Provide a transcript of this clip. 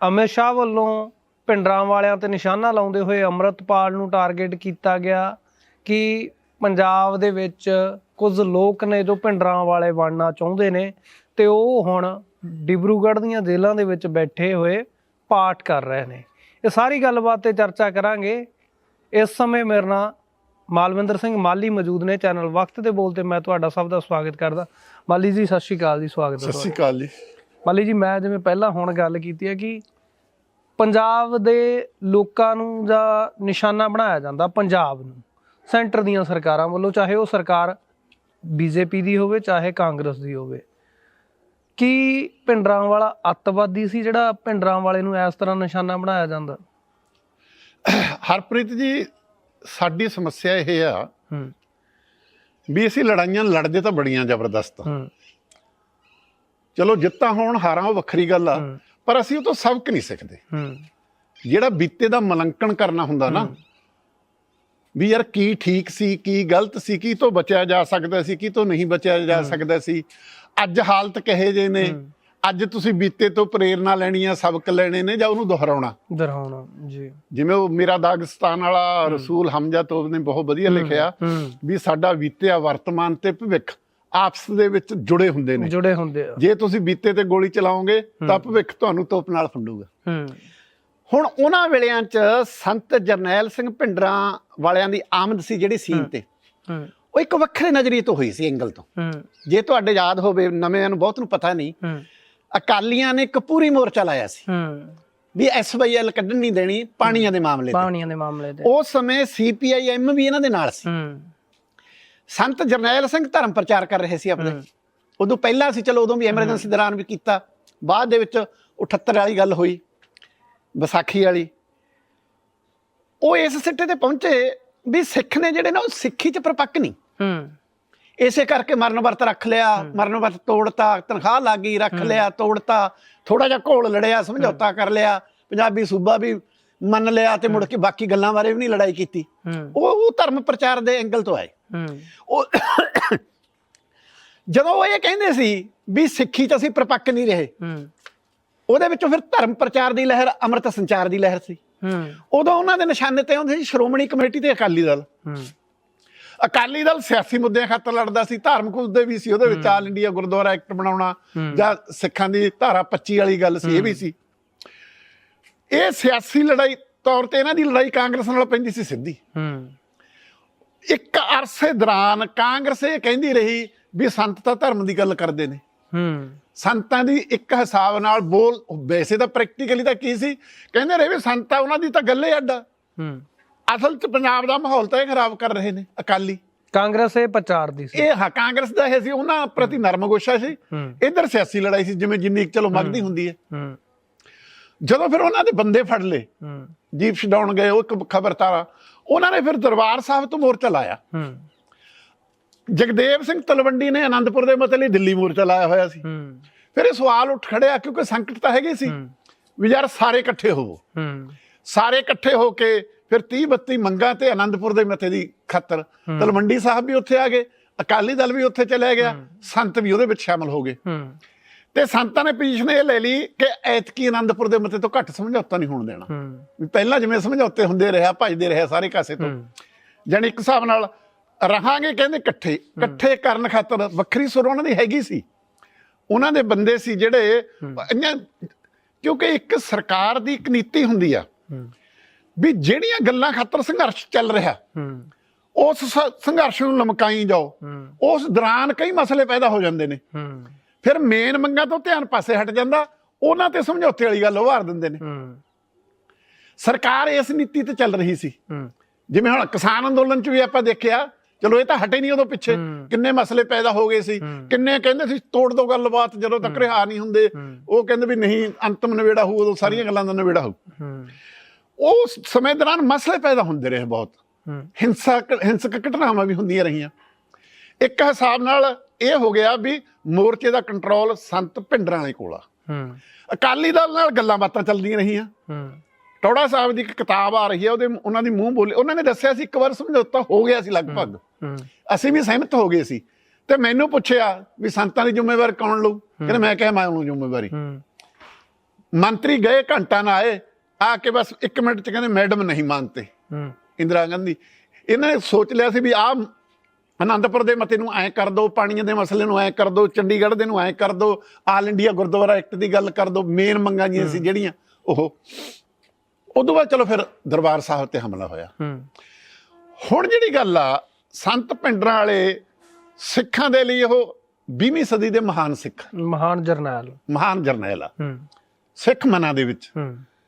ਅਮਿਤ ਸ਼ਾਹ ਵੱਲੋਂ ਪਿੰਡਰਾਂ ਵਾਲਿਆਂ ਤੇ ਨਿਸ਼ਾਨਾ ਲਾਉਂਦੇ ਹੋਏ ਅੰਮ੍ਰਿਤਪਾਲ ਨੂੰ ਟਾਰਗੇਟ ਕੀਤਾ ਗਿਆ ਕਿ ਪੰਜਾਬ ਦੇ ਵਿੱਚ ਕੁਝ ਲੋਕ ਨੇ ਜੋ ਪਿੰਡਰਾਂ ਵਾਲੇ ਬਣਨਾ ਚਾਹੁੰਦੇ ਨੇ ਤੇ ਉਹ ਹੁਣ ਡਿਬਰੂਗੜ੍ਹ ਦੀਆਂ ਜੇਲ੍ਹਾਂ ਦੇ ਵਿੱਚ ਬੈਠੇ ਹੋਏ ਪਾਠ ਕਰ ਰਹੇ ਨੇ। ਇਹ ਸਾਰੀ ਗੱਲਬਾਤ ਤੇ ਚਰਚਾ ਕਰਾਂਗੇ। ਇਸ ਸਮੇਂ ਮੇਰੇ ਨਾਲ ਮਾਲਵਿੰਦਰ ਸਿੰਘ ਮਾਲੀ ਮੌਜੂਦ ਨੇ ਚੈਨਲ ਵਕਤ ਤੇ ਬੋਲ ਤੇ ਮੈਂ ਤੁਹਾਡਾ ਸਭ ਦਾ ਸਵਾਗਤ ਕਰਦਾ। ਮਾਲੀ ਜੀ ਸਤਿ ਸ਼੍ਰੀ ਅਕਾਲ ਜੀ ਸਵਾਗਤ ਹੈ ਸਤਿ ਸ਼੍ਰੀ ਅਕਾਲ ਜੀ। ਮਾਲੀ ਜੀ ਮੈਂ ਜਿਵੇਂ ਪਹਿਲਾਂ ਹੁਣ ਗੱਲ ਕੀਤੀ ਹੈ ਕਿ ਪੰਜਾਬ ਦੇ ਲੋਕਾਂ ਨੂੰ ਜਾਂ ਨਿਸ਼ਾਨਾ ਬਣਾਇਆ ਜਾਂਦਾ ਪੰਜਾਬ ਨੂੰ ਸੈਂਟਰ ਦੀਆਂ ਸਰਕਾਰਾਂ ਵੱਲੋਂ ਚਾਹੇ ਉਹ ਸਰਕਾਰ ਬੀਜੇਪੀ ਦੀ ਹੋਵੇ ਚਾਹੇ ਕਾਂਗਰਸ ਦੀ ਹੋਵੇ। ਕੀ ਪਿੰਡਰਾਂ ਵਾਲਾ ਅੱਤਵਾਦੀ ਸੀ ਜਿਹੜਾ ਪਿੰਡਰਾਂ ਵਾਲੇ ਨੂੰ ਇਸ ਤਰ੍ਹਾਂ ਨਿਸ਼ਾਨਾ ਬਣਾਇਆ ਜਾਂਦਾ? ਹਰਪ੍ਰੀਤ ਜੀ ਸਾਡੀ ਸਮੱਸਿਆ ਇਹ ਆ ਹੂੰ। ਵੀ ਅਸੀਂ ਲੜਾਈਆਂ ਲੜਦੇ ਤਾਂ ਬੜੀਆਂ ਜ਼ਬਰਦਸਤ ਹੂੰ। ਚਲੋ ਜਿੱਤਾਂ ਹੋਣ ਹਾਰਾਂ ਉਹ ਵੱਖਰੀ ਗੱਲ ਆ। ਪਰ ਅਸੀਂ ਉਹ ਤੋਂ ਸਬਕ ਨਹੀਂ ਸਿੱਖਦੇ। ਹੂੰ। ਜਿਹੜਾ ਬੀਤੇ ਦਾ ਮਲੰਕਣ ਕਰਨਾ ਹੁੰਦਾ ਨਾ ਵੀ ਯਾਰ ਕੀ ਠੀਕ ਸੀ ਕੀ ਗਲਤ ਸੀ ਕੀ ਤੋਂ ਬਚਿਆ ਜਾ ਸਕਦਾ ਸੀ ਕੀ ਤੋਂ ਨਹੀਂ ਬਚਿਆ ਜਾ ਸਕਦਾ ਸੀ। ਅੱਜ ਹਾਲਤ ਕਹੇ ਜੇ ਨੇ? ਅੱਜ ਤੁਸੀਂ ਬੀਤੇ ਤੋਂ ਪ੍ਰੇਰਣਾ ਲੈਣੀ ਆ ਸਬਕ ਲੈਣੇ ਨੇ ਜਾਂ ਉਹਨੂੰ ਦੁਹਰਾਉਣਾ? ਦਰਹਾਉਣਾ ਜੀ। ਜਿਵੇਂ ਉਹ ਮੇਰਾ ਦਾਗਿਸਤਾਨ ਵਾਲਾ ਰਸੂਲ ਹਮਜ਼ਾ ਤੋਬ ਨੇ ਬਹੁਤ ਵਧੀਆ ਲਿਖਿਆ ਵੀ ਸਾਡਾ ਬੀਤਿਆ ਵਰਤਮਾਨ ਤੇ ਭਵਿੱਖ। ਆਪਸ ਦੇ ਵਿੱਚ ਜੁੜੇ ਹੁੰਦੇ ਨੇ। ਜੁੜੇ ਹੁੰਦੇ ਆ। ਜੇ ਤੁਸੀਂ ਬੀਤੇ ਤੇ ਗੋਲੀ ਚਲਾਓਗੇ ਤਾਂ ਭਵਿੱਖ ਤੁਹਾਨੂੰ ਤੋਪ ਨਾਲ ਫੰਡੂਗਾ ਹੂੰ। ਹੁਣ ਉਹਨਾਂ ਵੇਲਿਆਂ 'ਚ ਸੰਤ ਜਰਨੈਲ ਸਿੰਘ ਭਿੰਡਰਾਂ ਵਾਲਿਆਂ ਦੀ ਆਮਦ ਸੀ ਜਿਹੜੀ ਸੀਨ ਤੇ। ਹੂੰ। ਉਹ ਇੱਕ ਵੱਖਰੇ ਨਜ਼ਰੀਏ ਤੋਂ ਹੋਈ ਸੀ ਐਂਗਲ ਤੋਂ। ਹੂੰ। ਜੇ ਤੁਹਾਡੇ ਯਾਦ ਹੋਵੇ ਨਵਿਆਂ ਨੂੰ ਬਹੁਤ ਨੂੰ ਪਤਾ ਨਹੀਂ। ਹੂੰ। ਅਕਾਲੀਆਂ ਨੇ ਇੱਕ ਪੂਰੀ ਮੋਰਚਾ ਲਾਇਆ ਸੀ। ਹੂੰ। ਵੀ ਐਸਵਾਈਐਲ ਕੱਢਣ ਨਹੀਂ ਦੇਣੀ ਪਾਣੀਆਂ ਦੇ ਮਾਮਲੇ ਤੇ। ਪਾਣੀਆਂ ਦੇ ਮਾਮਲੇ ਤੇ। ਉਸ ਸਮੇਂ ਸੀਪੀਆਈਐਮ ਵੀ ਇਹਨਾਂ ਦੇ ਨਾਲ ਸੀ। ਹੂੰ। ਸੰਤ ਜਰਨੈਲ ਸਿੰਘ ਧਰਮ ਪ੍ਰਚਾਰ ਕਰ ਰਹੇ ਸੀ ਆਪਣੇ। ਉਦੋਂ ਪਹਿਲਾਂ ਸੀ ਚਲੋ ਉਦੋਂ ਵੀ ਐਮਰਜੈਂਸੀ ਦੌਰਾਨ ਵੀ ਕੀਤਾ। ਬਾਅਦ ਦੇ ਵਿੱਚ 78 ਵਾਲੀ ਗੱਲ ਹੋਈ ਵਿਸਾਖੀ ਵਾਲੀ। ਉਹ ਇਸ ਸਿੱਟੇ ਤੇ ਪਹੁੰਚੇ ਵੀ ਸਿੱਖ ਨੇ ਜਿਹੜੇ ਨਾ ਉਹ ਸਿੱਖੀ ਚ ਪ੍ਰਪੱਕ ਨਹੀਂ। ਹੂੰ। ਇਸੇ ਕਰਕੇ ਮਰਨ ਵਰਤ ਰੱਖ ਲਿਆ ਮਰਨ ਵਰਤ ਤੋੜਤਾ ਤਨਖਾਹ ਲੱਗ ਗਈ ਰੱਖ ਲਿਆ ਤੋੜਤਾ ਥੋੜਾ ਜਿਹਾ ਘੋਲ ਲੜਿਆ ਸਮਝੌਤਾ ਕਰ ਲਿਆ ਪੰਜਾਬੀ ਸੂਬਾ ਵੀ ਮੰਨ ਲਿਆ ਤੇ ਮੁੜ ਕੇ ਬਾਕੀ ਗੱਲਾਂ ਬਾਰੇ ਵੀ ਨਹੀਂ ਲੜਾਈ ਕੀਤੀ। ਉਹ ਧਰਮ ਪ੍ਰਚਾਰ ਦੇ ਐਂਗਲ ਤੋਂ ਆਏ। ਉਹ ਜਦੋਂ ਉਹ ਇਹ ਕਹਿੰਦੇ ਸੀ ਵੀ ਸਿੱਖੀ ਚ ਅਸੀਂ ਪ੍ਰਪੱਕ ਨਹੀਂ ਰਹੇ ਹੂੰ। ਉਹਦੇ ਵਿੱਚੋਂ ਫਿਰ ਧਰਮ ਪ੍ਰਚਾਰ ਦੀ ਲਹਿਰ ਅੰਮ੍ਰਿਤ ਸੰਚਾਰ ਦੀ ਲਹਿਰ ਸੀ। ਹੂੰ। ਉਦੋਂ ਉਹਨਾਂ ਦੇ ਨਿਸ਼ਾਨੇ ਤੇ ਹੁੰਦੇ ਸੀ ਸ਼੍ਰੋਮਣੀ ਕਮੇਟੀ ਤੇ ਅਕਾਲੀ ਦਲ। ਹੂੰ। ਅਕਾਲੀ ਦਲ ਸਿਆਸੀ ਮੁੱਦਿਆਂ ਖਾਤਰ ਲੜਦਾ ਸੀ ਧਾਰਮਿਕ ਮੁੱਦੇ ਵੀ ਸੀ ਉਹਦੇ ਵਿੱਚ ਆਲ ਇੰਡੀਆ ਗੁਰਦੁਆਰਾ ਐਕਟ ਬਣਾਉਣਾ ਜਾਂ ਸਿੱਖਾਂ ਦੀ ਧਾਰਾ 25 ਵਾਲੀ ਗੱਲ ਸੀ ਇਹ ਵੀ ਸੀ। ਇਹ ਸਿਆਸੀ ਲੜਾਈ ਤੌਰ ਤੇ ਇਹਨਾਂ ਦੀ ਲੜਾਈ ਕਾਂਗਰਸ ਨਾਲ ਪੈਂਦੀ ਸੀ ਸਿੱਧੀ। ਹੂੰ। ਇੱਕ ਅਰਸੇ ਦੌਰਾਨ ਕਾਂਗਰਸ ਇਹ ਕਹਿੰਦੀ ਰਹੀ ਵੀ ਸੰਤ ਤਾਂ ਧਰਮ ਦੀ ਗੱਲ ਕਰਦੇ ਨੇ। ਹੂੰ। ਸੰਤਾਂ ਦੀ ਇੱਕ ਹਿਸਾਬ ਨਾਲ ਬੋਲ ਵੈਸੇ ਤਾਂ ਪ੍ਰੈਕਟੀਕਲੀ ਤਾਂ ਕੀ ਸੀ? ਕਹਿੰਦੇ ਰਹੇ ਵੀ ਸੰਤਾਂ ਉਹਨਾਂ ਦੀ ਤਾਂ ਗੱਲੇ ਅੱਡਾ ਹੂੰ। ਅਸਲ 'ਚ ਪੰਜਾਬ ਦਾ ਮਾਹੌਲ ਤਾਂ ਇਹ ਖਰਾਬ ਕਰ ਰਹੇ ਨੇ ਅਕਾਲੀ। ਕਾਂਗਰਸ ਇਹ ਪ੍ਰਚਾਰ ਦੀ ਸੀ। ਇਹ ਹਾਂ ਕਾਂਗਰਸ ਦਾ ਇਹ ਸੀ ਉਹਨਾਂ ਪ੍ਰਤੀ ਨਰਮ ਗੋਸ਼ਾ ਸੀ। ਇਧਰ ਸਿਆਸੀ ਲੜਾਈ ਸੀ ਜਿਵੇਂ ਜਿੰਨੀ ਚਲੋ ਮਗਦੀ ਹੁੰਦੀ ਹੈ। ਹੂੰ। ਜਦੋਂ ਫਿਰ ਉਹਨਾਂ ਦੇ ਬੰਦੇ ਫੜ ਲਏ ਹੂੰ। ਜੀਪ ਛਡਾਉਣ ਗਏ ਉਹ ਇੱਕ ਖਬਰ ਤਾਰਾ ਉਹਨਾਂ ਨੇ ਫਿਰ ਦਰਬਾਰ ਸਾਹਿਬ ਤੋਂ ਮੋਰਚਾ ਲਾਇਆ। ਹੂੰ। ਜਗਦੇਵ ਸਿੰਘ ਤਲਵੰਡੀ ਨੇ ਆਨੰਦਪੁਰ ਦੇ ਮਤੇ ਲਈ ਦਿੱਲੀ ਮੋਰਚਾ ਲਾਇਆ ਹੋਇਆ ਸੀ। ਹੂੰ। ਫਿਰ ਇਹ ਸਵਾਲ ਉੱਠ ਖੜਿਆ ਕਿਉਂਕਿ ਸੰਕਟ ਤਾਂ ਹੈਗੇ ਸੀ ਵੀ ਯਾਰ ਸਾਰੇ ਇਕੱਠੇ ਹੋਵੋ। ਹੂੰ। ਸਾਰੇ ਇਕੱਠੇ ਹੋ ਕੇ ਫਿਰ 30 32 ਮੰਗਾਂ ਤੇ ਆਨੰਦਪੁਰ ਦੇ ਮਤੇ ਦੀ ਖਾਤਰ ਤਲਵੰਡੀ ਸਾਹਿਬ ਵੀ ਉੱਥੇ ਆ ਗਏ ਅਕਾਲੀ ਦਲ ਵੀ ਉੱਥੇ ਚਲਿਆ ਗਿਆ ਸੰਤ ਵੀ ਉਹਦੇ ਵਿੱਚ ਸ਼ਾਮਲ ਹੋ ਗਏ। ਤੇ ਸੰਤਾਂ ਨੇ ਪੋਜੀਸ਼ਨ ਇਹ ਲੈ ਲਈ ਕਿ ਐਤਕੀ ਆਨੰਦਪੁਰ ਦੇ ਮਤੇ ਤੋਂ ਘੱਟ ਸਮਝੌਤਾ ਨਹੀਂ ਹੋਣ ਦੇਣਾ। ਵੀ ਪਹਿਲਾਂ ਜਿਵੇਂ ਸਮਝੌਤੇ ਹੁੰਦੇ ਰਿਹਾ ਭਜਦੇ ਰਿਹਾ ਸਾਰੇ ਕਾਸੇ ਤੋਂ। ਜਾਣੀ ਇੱਕ ਹਿਸਾਬ ਨਾਲ ਰਹਾਂਗੇ ਕਹਿੰਦੇ ਇਕੱਠੇ। ਇਕੱਠੇ ਕਰਨ ਖਾਤਰ ਵੱਖਰੀ ਸੁਰ ਉਹਨਾਂ ਦੀ ਹੈਗੀ ਸੀ। ਉਹਨਾਂ ਦੇ ਬੰਦੇ ਸੀ ਜਿਹੜੇ ਇੰਨਾ ਕਿਉਂਕਿ ਇੱਕ ਸਰਕਾਰ ਦੀ ਇੱਕ ਨੀਤੀ ਹੁੰਦੀ ਆ ਵੀ ਜਿਹੜੀਆਂ ਗੱਲਾਂ ਖਾਤਰ ਸੰਘਰਸ਼ ਚੱਲ ਰਿਹਾ ਉਸ ਸੰਘਰਸ਼ ਨੂੰ ਲਮਕਾਈ ਜਾਓ। ਉਸ ਦੌਰਾਨ ਕਈ ਮਸਲੇ ਪੈਦਾ ਹੋ ਜਾਂਦੇ ਨੇ। ਫਿਰ ਮੇਨ ਮੰਗਾਂ ਤੋਂ ਧਿਆਨ ਪਾਸੇ ਹਟ ਜਾਂਦਾ ਉਹਨਾਂ ਤੇ ਸਮਝੌਤੇ ਵਾਲੀ ਗੱਲ ਉਭਾਰ ਦਿੰਦੇ ਨੇ। ਸਰਕਾਰ ਇਸ ਨੀਤੀ ਤੇ ਚੱਲ ਰਹੀ ਸੀ। ਜਿਵੇਂ ਹੁਣ ਕਿਸਾਨ ਅੰਦੋਲਨ ਚ ਵੀ ਆਪਾਂ ਦੇਖਿਆ ਚਲੋ ਇਹ ਤਾਂ ਹਟੇ ਨਹੀਂ ਉਦੋਂ ਪਿੱਛੇ ਕਿੰਨੇ ਮਸਲੇ ਪੈਦਾ ਹੋ ਗਏ ਸੀ। ਕਿੰਨੇ ਕਹਿੰਦੇ ਸੀ ਤੋੜ ਦੋ ਗੱਲਬਾਤ ਜਦੋਂ ਤੱਕ ਰਿਹਾ ਨਹੀਂ ਹੁੰਦੇ ਉਹ ਕਹਿੰਦੇ ਵੀ ਨਹੀਂ ਅੰਤਮ ਨਿਬੇੜਾ ਹੋਊ ਉਦੋਂ ਸਾਰੀਆਂ ਗੱਲਾਂ ਦਾ ਨਿਬੇੜਾ ਹੋਊ। ਹੂੰ। ਉਸ ਸਮੇਂ ਦੌਰਾਨ ਮਸਲੇ ਪੈਦਾ ਹੁੰਦੇ ਰਹੇ ਬਹੁਤ। ਹਿੰਸਕ ਹਿੰਸਕ ਘਟਨਾਵਾਂ ਵੀ ਹੁੰਦੀਆਂ ਰਹੀਆਂ। ਇੱਕ ਹਿਸਾਬ ਨਾਲ ਇਹ ਹੋ ਗਿਆ ਵੀ ਮੋਰਚੇ ਦਾ ਕੰਟਰੋਲ ਸੰਤ ਭਿੰਡਰਾਂ ਵਾਲੇ ਕੋਲ ਆ। ਹੂੰ। ਅਕਾਲੀ ਦਲ ਨਾਲ ਗੱਲਾਂ ਬਾਤਾਂ ਚੱਲਦੀਆਂ ਰਹੀਆਂ। ਹੂੰ। ਟੌੜਾ ਸਾਹਿਬ ਦੀ ਇੱਕ ਕਿਤਾਬ ਆ ਰਹੀ ਹੈ ਉਹਦੇ ਉਹਨਾਂ ਦੀ ਮੂੰਹ ਬੋਲੇ ਉਹਨਾਂ ਨੇ ਦੱਸਿਆ ਸੀ ਇੱਕ ਵਾਰ ਸਮਝੌਤਾ ਹੋ ਗਿਆ ਸੀ ਲਗਭਗ। ਅਸੀਂ ਵੀ ਸਹਿਮਤ ਹੋ ਗਏ ਸੀ। ਤੇ ਮੈਨੂੰ ਪੁੱਛਿਆ ਵੀ ਸੰਤਾਂ ਦੀ ਜ਼ਿੰਮੇਵਾਰੀ ਕੌਣ ਲਊ? ਕਹਿੰਦੇ ਮੈਂ ਕਿਹਾ ਮੈਂ ਉਹਨੂੰ ਜ਼ਿੰਮੇਵਾਰੀ। ਮੰਤਰੀ ਗਏ ਘੰਟਾ ਨਾ ਆਏ ਆ ਕੇ ਬਸ 1 ਮਿੰਟ ਚ ਕਹਿੰਦੇ ਮੈਡਮ ਨਹੀਂ ਮੰਨਤੇ। ਇੰਦਰਾ ਗਾਂਧੀ। ਇਹਨਾਂ ਨੇ ਸੋਚ ਲਿਆ ਸੀ ਵੀ ਆ ਆਨੰਦਪੁਰ ਦੇ ਮਤੇ ਨੂੰ ਐ ਕਰ ਦੋ ਪਾਣੀਆਂ ਦੇ ਮਸਲੇ ਨੂੰ ਐ ਕਰ ਦੋ ਚੰਡੀਗੜ੍ਹ ਦੇ ਨੂੰ ਐ ਕਰ ਦੋ ਆਲ ਇੰਡੀਆ ਗੁਰਦੁਆਰਾ ਐਕਟ ਦੀ ਗੱਲ ਕਰ ਦੋ ਮੇਨ ਮੰਗਾਂ ਜੀਆਂ ਸੀ ਜਿਹੜੀਆਂ ਉਹ। ਉਦੋਂ ਬਾਅਦ ਚਲੋ ਫਿਰ ਦਰਬਾਰ ਸਾਹਿਬ ਤੇ ਹਮਲਾ ਹੋਇਆ। ਹੁਣ ਜਿਹੜੀ ਗੱਲ ਆ ਸੰਤ ਪਿੰਡਰਾਂ ਵਾਲੇ ਸਿੱਖਾਂ ਦੇ ਲਈ ਉਹ 20ਵੀਂ ਸਦੀ ਦੇ ਮਹਾਨ ਸਿੱਖ ਮਹਾਨ ਜਰਨੈਲ। ਮਹਾਨ ਜਰਨੈਲ ਆ। ਸਿੱਖ ਮਨਾਂ ਦੇ ਵਿੱਚ।